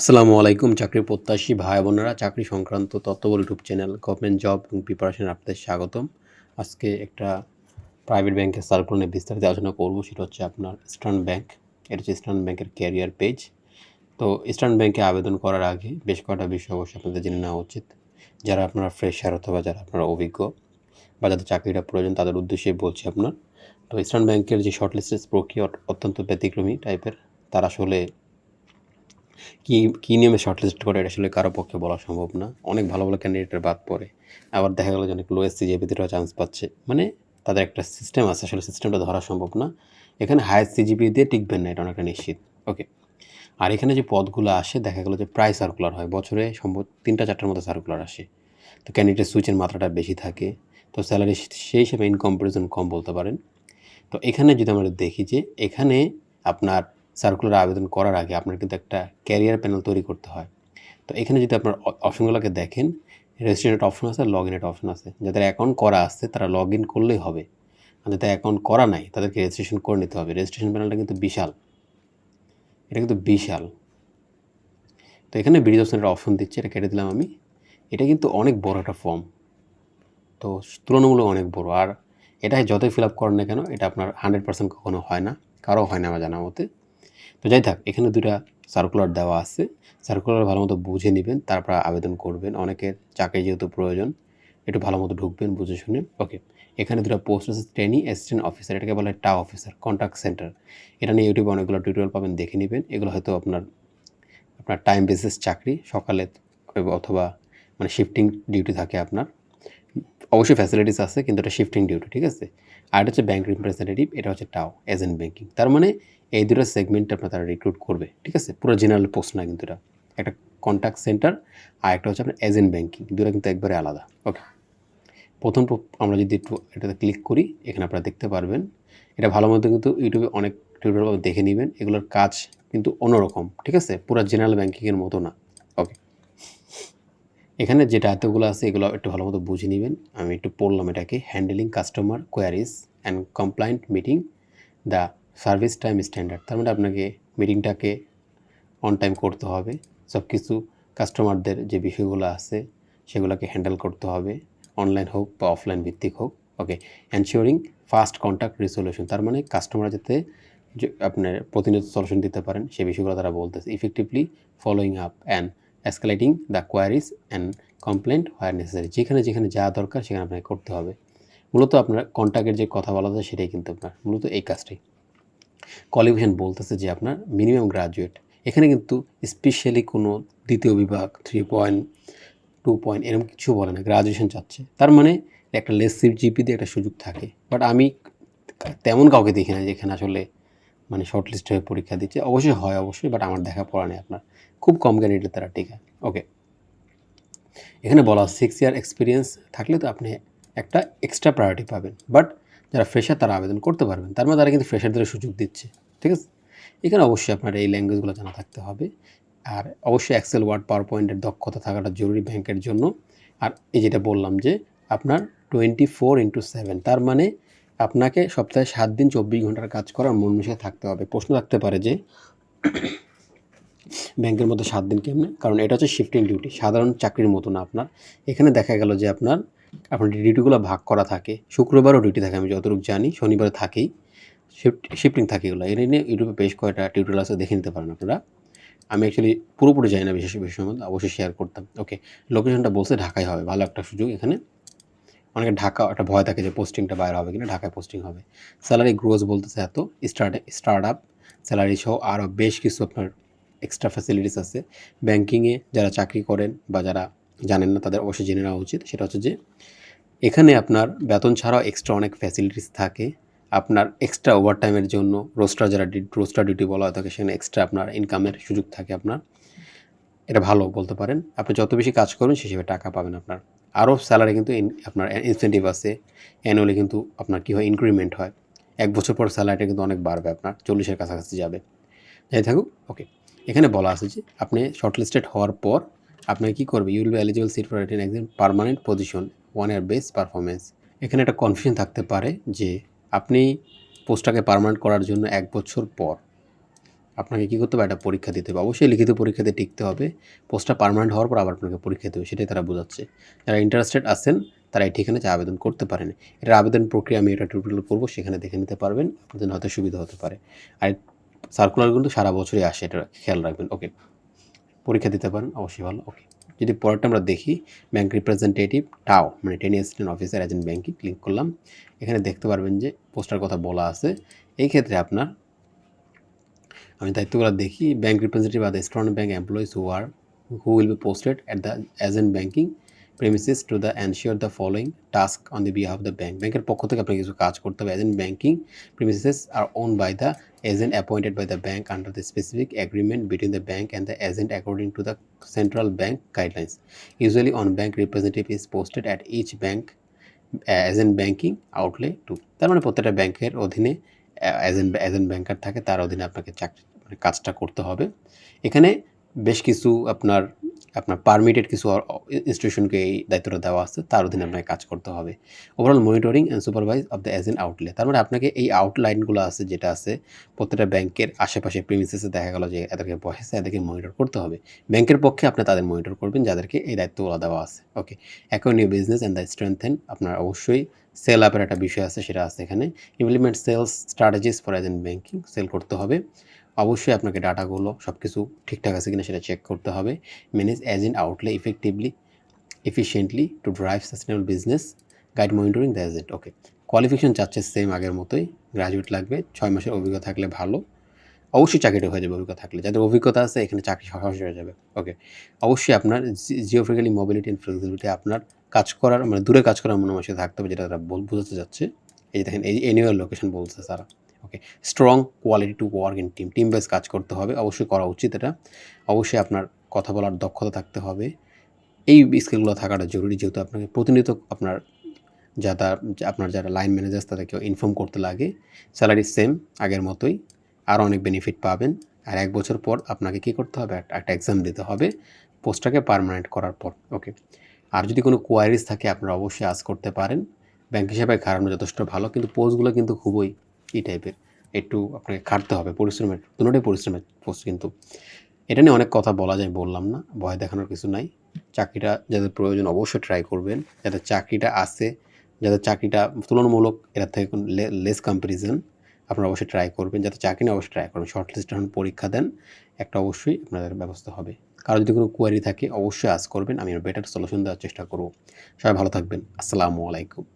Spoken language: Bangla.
আসসালামু আলাইকুম, চাকরি প্রত্যাশী ভাই বোনেরা, চাকরি সংক্রান্ত তথ্যবল ইউটিউব চ্যানেল গভর্নমেন্ট জব এবং প্রিপারেশন আপনাদের স্বাগতম। আজকে একটা প্রাইভেট ব্যাংকের সার্কুলার নিয়ে বিস্তারিত আলোচনা করব, সেটা হচ্ছে আপনার ইস্টার্ন ব্যাংক। এটা হচ্ছে ইস্টার্ন ব্যাংকের ক্যারিয়ার পেজ তো ইস্টার্ন ব্যাংকে আবেদন করার আগে বেশ কয়েকটা বিষয় অবশ্যই আপনাদের জেনে নেওয়া উচিত। যারা আপনারা ফ্রেশার অথবা যারা আপনারা অভিজ্ঞ বা যাদের চাকরিটা প্রয়োজন, তাদের উদ্দেশ্যে বলছি আপনার। তো ইস্টার্ন ব্যাংকের যে শর্টলিস্টেড প্রক্রিয়া অত্যন্ত ব্যতিক্রমী টাইপের তারা আসলে কী কী নিয়মে শর্টলিস্ট করে এটা আসলে কারও পক্ষে বলা সম্ভব না। অনেক ভালো ভালো ক্যান্ডিডেটের বাদ পড়ে। আবার দেখা গেলো যে অনেক লোয়েস্ট সিজিপিতেও চান্স পাচ্ছে মানে তাদের একটা সিস্টেম আছে, আসলে সিস্টেমটা ধরা সম্ভব না। এখানে হায়ার সিজিপি দিয়ে টিকবেন না, এটা অনেকটা নিশ্চিত। ওকে আর এখানে যে পদগুলো আসে, দেখা গেলো যে প্রায় সার্কুলার হয়। বছরে সম্ভব তিনটা চারটার মতো সার্কুলার আসে। তো ক্যান্ডিডেট সুইচের মাত্রাটা বেশি থাকে। তো স্যালারি সেই হিসেবে ইন কম্পারিজন কম বলতে পারেন। তো এখানে যদি আমরা দেখি যে এখানে আপনার সার্কুলার আবেদন করার আগে আপনার কিন্তু একটা ক্যারিয়ার প্যানেল তৈরি করতে হয়। তো এখানে যদি আপনার অপশনগুলোকে দেখেন রেজিস্ট্রেটেড অপশন আছে লগ ইনের অপশন আছে। যাদের অ্যাকাউন্ট করা আছে, তারা লগ ইন করলেই হবে। আর যাদের অ্যাকাউন্ট করা নাই, তাদেরকে রেজিস্ট্রেশন করে নিতে হবে। রেজিস্ট্রেশন প্যানেলটা কিন্তু বিশাল। এটা কিন্তু বিশাল। তো এখানে বিডিজ অপশনের অপশন দিচ্ছে, এটা কেটে দিলাম আমি। এটা কিন্তু অনেক বড় একটা ফর্ম তো তুলনামূলক অনেক বড়। আর এটা যতই ফিল আপ করেন না কেন, এটা আপনার হান্ড্রেড পার্সেন্ট কখনো হয় না। কারও হয় না আমার জানা মতে। তো যাই থাক, এখানে দুটা সার্কুলার দেওয়া আছে। সার্কুলার ভালো মতো বুঝে নেবেন, তারপর আবেদন করবেন। অনেকের চাকরি যেহেতু প্রয়োজন, একটু ভালো মতো ঢুকবেন বুঝে শুনে। ওকে এখানে দুটো পোস্ট আছে ট্রেনি অ্যাসিস্ট্যান্ট অফিসার এটাকে বলে টা অফিসার কন্ট্যাক্ট সেন্টার এটা নিয়ে ইউটিউবে অনেকগুলো টিউটোরিয়াল পাবেন, দেখে নেবেন। এগুলো হয়তো আপনার আপনার টাইম বেসিস চাকরি, সকালে অথবা মানে শিফটিং ডিউটি থাকে আপনার। অবশ্যই ফ্যাসিলিটিস আছে, কিন্তু এটা শিফটিং ডিউটি ঠিক আছে? আর হচ্ছে ব্যাংক রিপ্রেজেন্টেটিভ এটা হচ্ছে টাও এজেন্ট ব্যাংকিং তার মানে এই দুটো সেগমেন্টে আপনার তারা রিক্রুট করবে, ঠিক আছে? পুরো জেনারেল পোস্ট না কিন্তু এটা। একটা কন্ট্যাক্ট সেন্টার আর একটা হচ্ছে আপনার এজেন্ট ব্যাংকিং দুটো কিন্তু একবারে আলাদা। ওকে প্রথম প্র- আমরা যদি একটু এটাতে ক্লিক করি, এখানে আপনারা দেখতে পারবেন। এটা ভালো মতো কিন্তু ইউটিউবে অনেক টিউটোরিয়াল দেখে নেবেন। এগুলোর কাজ কিন্তু অন্যরকম, ঠিক আছে? পুরো জেনারেল ব্যাংকিংয়ের মতো না। ওকে এখানে যে দায়িত্বগুলো আছে, এগুলো একটু ভালো মতো বুঝে নেবেন। আমি একটু পড়লাম এটাকে। Handling customer queries and complaint meeting the service time standard তার মানে আপনাকে মিটিংটাকে অন টাইম করতে হবে। সব কিছু কাস্টমারদের যে বিষয়গুলো আছে, সেগুলোকে হ্যান্ডেল করতে হবে। অনলাইন হোক বা অফলাইন ভিত্তিক হোক। Okay ensuring first contact resolution তার মানে কাস্টমার যাতে আপনার প্রতিনিয়ত সলিউশন দিতে পারেন, সে বিষয়গুলো তারা বলতেছে। Effectively following up and escalating the queries and complaint where necessary যেখানে যেখানে যা দরকার সেখানে আপনাকে করতে হবে। মূলত আপনার কন্ট্যাক্টের যে কথা বলা যায় সেটাই কিন্তু আপনার মূলত এই কাজটাই কোয়ালিফিকেশন বলতেছে যে আপনার মিনিমাম গ্রাজুয়েট এখানে কিন্তু স্পেশালি কোনো দ্বিতীয় বিভাগ থ্রি পয়েন্ট টু পয়েন্ট এরকম কিছু বলে না গ্রাজুয়েশন চাচ্ছে। তার মানে একটা লেস জিপিতে একটা সুযোগ থাকে। বাট আমি তেমন কাউকে দেখি না যেখানে আসলে মানে শর্ট লিস্ট হয়ে পরীক্ষা দিচ্ছে। অবশ্যই হয়, অবশ্যই বাট আমার দেখা পড়া নেই আপনার। খুব কম ক্যান্ডিডেট তারা টিকা ওকে এখানে বলা সিক্স ইয়ার এক্সপিরিয়েন্স থাকলে তো আপনি একটা এক্সট্রা প্রায়োরিটি পাবেন। বাট যারা ফ্রেশার তারা আবেদন করতে পারবেন। তার মানে তারা কিন্তু ফ্রেশারদের সুযোগ দিচ্ছে। ঠিক আছে? এখানে অবশ্যই আপনার এই ল্যাঙ্গুয়েজগুলো জানা থাকতে হবে। আর অবশ্যই এক্সেল ওয়ার্ড পাওয়ার পয়েন্টের দক্ষতা থাকাটা জরুরি ব্যাংকের জন্য। আর এই যেটা বললাম যে আপনার টোয়েন্টি ফোর ইন্টু সেভেন তার মানে আপনাকে সপ্তাহে সাত দিন চব্বিশ ঘণ্টার কাজ করার মন মিশে থাকতে হবে। প্রশ্ন থাকতে পারে যে, ব্যাংকের মধ্যে সাত দিন কেমনে? কারণ এটা হচ্ছে শিফটিং ডিউটি সাধারণ চাকরির মতো না আপনার। এখানে দেখা গেল যে আপনার আপনার ডিউটিগুলো ভাগ করা থাকে, শুক্রবারও ডিউটি থাকে, আমি যতটুকু জানি শনিবার থাকেই। শিফট শিফটিং থাকে এগুলো। এটা নিয়ে ইউটিউবে বেশ কয়েকটা টিউটোরিয়াল আছে, দেখে নিতে পারেন আপনারা। আমি অ্যাকচুয়ালি পুরোপুরি জানি না বিশেষ বিষয়ের মধ্যে অবশ্যই শেয়ার করতাম। ওকে লোকেশনটা বলছে ঢাকায় হবে, ভালো একটা সুযোগ এখানে। অনেকে ঢাকা, একটা ভয় থাকে যে পোস্টিংটা বাইরে হবে কিনা, ঢাকায় পোস্টিং হবে। স্যালারি গ্রোজ বলতেছে এত স্টার্ট স্টার্ট আপ স্যালারি সহ আরও বেশ কিছু আপনার এক্সট্রা ফ্যাসিলিটিস আছে। ব্যাংকিংয়ে যারা চাকরি করেন বা যারা জানেন না, তাদের অবশ্যই জেনে নেওয়া উচিত। সেটা হচ্ছে যে, এখানে আপনার বেতন ছাড়াও এক্সট্রা অনেক ফ্যাসিলিটিস থাকে। আপনার এক্সট্রা ওভারটাইমের জন্য রোস্টার যারা রোস্টার ডিউটি বলা হয় থাকে সেখানে এক্সট্রা আপনার ইনকামের সুযোগ থাকে আপনার। এটা ভালো বলতে পারেন। আপনি যত বেশি কাজ করবেন সে হিসেবে টাকা পাবেন আপনার। আরও স্যালারি কিন্তু আপনার ইনসেন্টিভ আছে। অ্যানুয়ালি কিন্তু আপনার কী হয় ইনক্রিমেন্ট হয়। এক বছর পর স্যালারিটা কিন্তু অনেক বাড়বে আপনার, চল্লিশের কাছাকাছি যাবে। যাই থাকুক ওকে এখানে বলা আছে যে, আপনি শর্টলিস্টেড হওয়ার পর আপনাকে কী করবে you'll be eligible seat for এটেন একজন permanent position one year best performance এখানে একটা কনফিউশন থাকতে পারে যে, আপনি পোস্টটাকে পারমানেন্ট করার জন্য এক বছর পর আপনাকে কী করতে হবে? একটা পরীক্ষা দিতে হবে। অবশ্যই লিখিত পরীক্ষাতে টিকতে হবে। পোস্টটা পার্মানেন্ট হওয়ার পর আবার আপনাকে পরীক্ষা দিতে হবে। সেটাই তারা বোঝাচ্ছে। যারা ইন্টারেস্টেড আছেন, তারা এই ঠিকানা যে আবেদন করতে পারেন। এটার আবেদন প্রক্রিয়া আমি এটা টিউটোরিয়াল করব, সেখানে দেখে নিতে পারবেন। জন্য হয়তো সুবিধা হতে পারে। আর সার্কুলার কিন্তু সারা বছরই আসে, এটা খেয়াল রাখবেন। ওকে পরীক্ষা দিতে পারেন, অবশ্যই ভালো। ওকে যদি পরেরটা আমরা দেখি ব্যাংক রিপ্রেজেন্টেটিভ টাও মানে ten assistant officer agent banking click করলাম। এখানে দেখতে পারবেন যে পোস্টার কথা বলা আছে। এই ক্ষেত্রে আপনার আমি দায়িত্বগুলো দেখি। Bank representative are state bank employees who are who will be posted at the agent banking premises to the ensure the following task on the behalf the bank ব্যাঙ্কের পক্ষ থেকে আপনাকে কিছু কাজ করতে হবে। Agent banking premises are own by the agent appointed by the bank under the specific agreement between the bank and the agent according to the central bank guidelines usually on bank representative is posted at each bank agent banking outlet to তার মানে প্রত্যেকটা ব্যাঙ্কের অধীনে এজেন্ট এজেন্ট ব্যাংকার থাকে, তার অধীনে আপনাকে চাকরি মানে কাজটা করতে হবে। এখানে বেশ কিছু আপনার আপনার পারমিটেড কিছু ইনস্টিটিউশনকে এই দায়িত্বটা দেওয়া আছে, তার অধীনে আপনাকে কাজ করতে হবে। Overall monitoring and supervise of the agent outlet তার মানে আপনাকে এই আউটলাইনগুলো আছে, যেটা আছে, প্রত্যেকটা ব্যাংকের আশেপাশে প্রিমিসেসে দেখা গেল যে এদেরকে বসেছে এদেরকে মনিটর করতে হবে। ব্যাংকের পক্ষে আপনি তাদের মনিটর করবেন, যাদেরকে এই দায়িত্বগুলো দেওয়া আছে। ওকে এখন new business and the strengthen আপনার অবশ্যই সেল আপের একটা বিষয় আছে, সেটা আছে এখানে। Implement sales strategies for agent banking sell করতে হবে। অবশ্যই আপনাকে ডাটাগুলো সব কিছু ঠিকঠাক আছে কিনা সেটা চেক করতে হবে। Manage agent outlet effectively efficiently to drive sustainable business guide monitoring the agent okay qualification চাচ্ছে সেম আগের মতোই গ্রাজুয়েট লাগবে, ছয় মাসের অভিজ্ঞতা থাকলে ভালো। অবশ্যই চাকরিটা হয়ে যাবে, অভিজ্ঞতা থাকলে। যাদের অভিজ্ঞতা আছে, এখানে চাকরি সহজ হয়ে যাবে। ওকে অবশ্যই আপনার জিওফিক্যালি মোবিলিটি অ্যান্ড ফ্লেক্সিবিলিটি আপনার কাজ করার মানে দূরে কাজ করার মনোমাসে থাকতে হবে, যেটা তারা বোঝাতে যাচ্ছে এই যে দেখেন, এই এনিউয়াল লোকেশন বলছে তারা। Okay strong quality to work in team team base কাজ করতে হবে, অবশ্যই করা উচিত এটা। অবশ্যই আপনার কথা বলার দক্ষতা থাকতে হবে। এই স্কিলগুলো থাকাটা জরুরি, যেহেতু আপনাকে প্রতিনিয়ত আপনার যারা আপনার যারা লাইন ম্যানেজার তাদেরকেও ইনফর্ম করতে লাগে। স্যালারি সেম আগের মতোই। আরও অনেক বেনিফিট পাবেন। আর এক বছর পর আপনাকে কী করতে হবে? একটা এক্সাম দিতে হবে। পোস্টটাকে পারমানেন্ট করার পর ওকে আর যদি কোনো কোয়ারিজ থাকে, আপনারা অবশ্যই আজ করতে পারেন। ব্যাংক হিসাবে খারানো যথেষ্ট ভালো, কিন্তু পোস্টগুলো কিন্তু খুবই এই টাইপের একটু আপনাকে খাটতে হবে পরিশ্রমের দুটোটাই পরিশ্রমের পোস্ট কিন্তু। এটা নিয়ে অনেক কথা বলা যায়, বললাম না, ভয় দেখানোর কিছু নাই। চাকরিটা যাদের প্রয়োজন অবশ্যই ট্রাই করবেন। যাদের চাকরিটা আছে, যাদের চাকরিটা তুলনামূলক এটার থেকে লেস কম্পারিজন আপনারা অবশ্যই ট্রাই করবেন। যাতে চাকরি না অবশ্যই ট্রাই করবেন। শর্ট লিস্ট যখন পরীক্ষা দেন, একটা অবশ্যই আপনাদের ব্যবস্থা হবে। কারও যদি কোনো কোয়ারি থাকে, অবশ্যই আজ করবেন। আমি বেটার সলিউশন দেওয়ার চেষ্টা করব। সবাই ভালো থাকবেন। আসসালামু আলাইকুম।